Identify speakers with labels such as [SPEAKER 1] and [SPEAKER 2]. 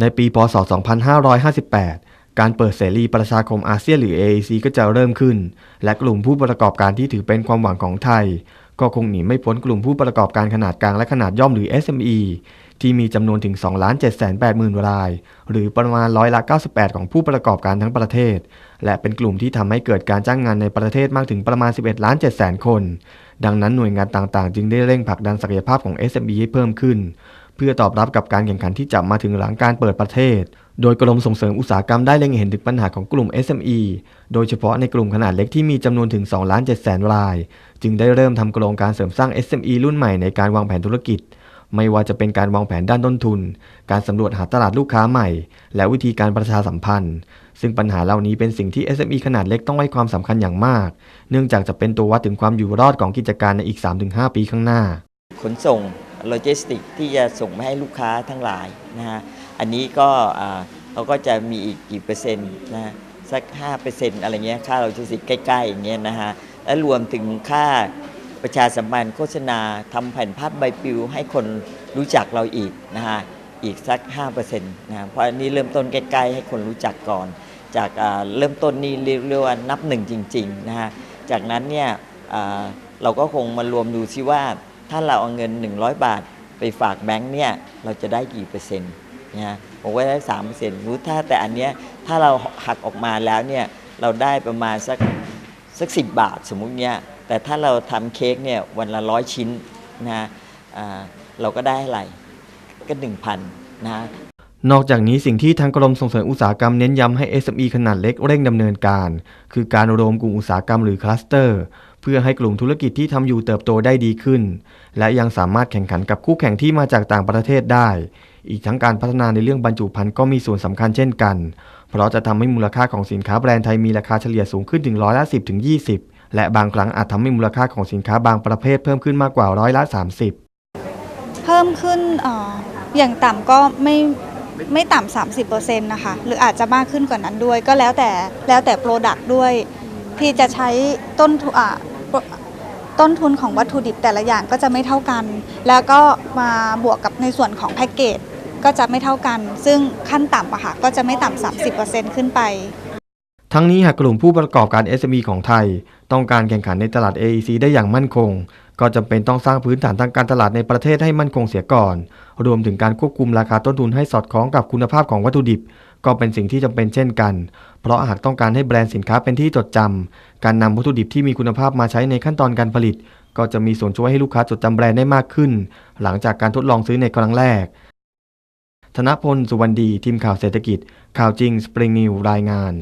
[SPEAKER 1] ในปีพศ 2558 การเปิดเสรีประชาคมอาเซียนหรือ AAC ก็จะเริ่มขึ้น และกลุ่มผู้ประกอบการที่ถือเป็นความหวังของไทย ก็คงหนีไม่พ้นกลุ่มผู้ประกอบการขนาดกลางและขนาดย่อมหรือ SME ที่มีจำนวนถึง 2 7 8 0 0 0 0 ราย หรือประมาณร้อยละ 98 ของผู้ประกอบการทั้งประเทศ และเป็นกลุ่มที่ทำให้เกิดการจ้างงานในประเทศมากถึงประมาณ 11 ล้าน7แสนคน ดังนั้นหน่วยงานต่างๆ จึงได้เร่งผลักดันศักยภาพของ SME ให้เพิ่มขึ้น พื่อตอบรับกับการแข่งขันที่จะมาถึงหลังการเปิดประเทศ โดยกรมส่งเสริมอุตสาหกรรมได้เล็งเห็นถึงปัญหาของกลุ่ม SME โดยเฉพาะในกลุ่มขนาดเล็กที่มีจำนวนถึง2ล้าน7แสนราย จึงได้เริ่มทำโครงการเสริมสร้าง SME รุ่นใหม่ในการวางแผนธุรกิจ ไม่ว่าจะเป็นการวางแผนด้านต้นทุน การสำรวจหาตลาดลูกค้าใหม่ และวิธีการประชาสัมพันธ์ ซึ่งปัญหาเหล่านี้เป็นสิ่งที่ SME ขนาดเล็กต้องให้ความสำคัญอย่างมาก เนื่องจากจะเป็นตัววัดถึงความอยู่รอดของกิจการในอีก 3-5 ปีข้างหน้า
[SPEAKER 2] ขนส่ง โลจิสติกที่จะส่งไปให้ลูกค้าทั้งหลายนะฮะอันนี้ก็เราก็จะมีอีกกี่เปอร์เซ็นต์นะสัก 5%อะไรเงี้ยค่าโลจิสติกใกล้ๆอย่างเงี้ยนะฮะและรวมถึงค่าประชาสัมพันธ์โฆษณาทำแผ่นภาพใบปลิวให้คนรู้จักเราอีกนะฮะอีกสัก 5%นะฮะเพราะอันนี้เริ่มต้นใกล้ๆให้คนรู้จักก่อน จากเริ่มต้นนี่เรียกว่านับหนึ่งจริงๆนะฮะจากนั้นเนี่ยเราก็คงมารวมดูซิว่า ถ้าเราเอาเงิน 100 บาท ไปฝากแบงค์เนี่ยเราจะได้กี่เปอร์เซ็นต์นะฮะผมว่าได้สามเปอร์เซ็นต์รู้ถ้าแต่อันเนี้ยถ้าเราหักออกมาแล้วเนี่ยเราได้ประมาณสักสักสิบาทสมมุติเนี่ยแต่ถ้าเราทำเค้กเนี่ยวันละร้อยชิ้นนะฮะเราก็ได้อะไรก็หนึ่งพันนะฮะ
[SPEAKER 1] นอกจากนี้สิ่งที่ทางกรมส่งเสริมอุตสาหกรรมเน้นย้ำให้ SME ขนาดเล็กเร่งดำเนินการ คือการรวมกลุ่มอุตสาหกรรมหรือคลัสเตอร์ เพื่อให้กลุ่มธุรกิจที่ทำอยู่เติบโตได้ดีขึ้น และยังสามารถแข่งขันกับคู่แข่งที่มาจากต่างประเทศได้ อีกทั้งการพัฒนาในเรื่องบรรจุภัณฑ์ก็มีส่วนสำคัญเช่นกัน เพราะจะทำให้มูลค่าของสินค้าแบรนด์ไทยมีราคาเฉลี่ยสูงขึ้นถึงร้อยละ10ถึง20 และบางครั้งอาจทำให้มูลค่าของสินค้าบางประเภทเพิ่มขึ้นมากกว่าร้อยละ 30
[SPEAKER 3] เพิ่มขึ้นออย่างต่ำก็ไม่ไม่ต่ำสามสิบเปอร์เซ็นต์นะคะหรืออาจจะมากขึ้นกว่านั้นด้วย ก็แล้วแต่แล้วแต่โปรดักต์ด้วยที่จะใช้ต้นทุน ต้นทุนของวัตถุดิบแต่ละอย่างก็จะไม่เท่ากัน แล้วก็มาบวกกับในส่วนของแพ็กเกจก็จะไม่เท่ากัน ซึ่งขั้นต่ำอะค่ะก็จะไม่ต่ำสามสิบเปอร์เซ็นต์ขึ้นไป
[SPEAKER 1] ทั้งนี้หากกลุ่มผู้ประกอบการ SME ของไทย ต้องการแข่งขันในตลาด AEC ได้อย่างมั่นคง ก็จำเป็นต้องสร้างพื้นฐานทางการตลาดในประเทศให้มั่นคงเสียก่อน รวมถึงการควบคุมราคาต้นทุนให้สอดคล้องกับคุณภาพของวัตถุดิบ ก็เป็นสิ่งที่จำเป็นเช่นกัน เพราะหากต้องการให้แบรนด์สินค้าเป็นที่จดจำการนำวัตถุดิบที่มีคุณภาพมาใช้ในขั้นตอนการผลิต ก็จะมีส่วนช่วยให้ลูกค้าจดจำแบรนด์ได้มากขึ้น หลังจากการทดลองซื้อในครั้งแรก ธนพล สุวรรณดี ทีมข่าวเศรษฐกิจ ข่าวจริงสปริงนิวรายงาน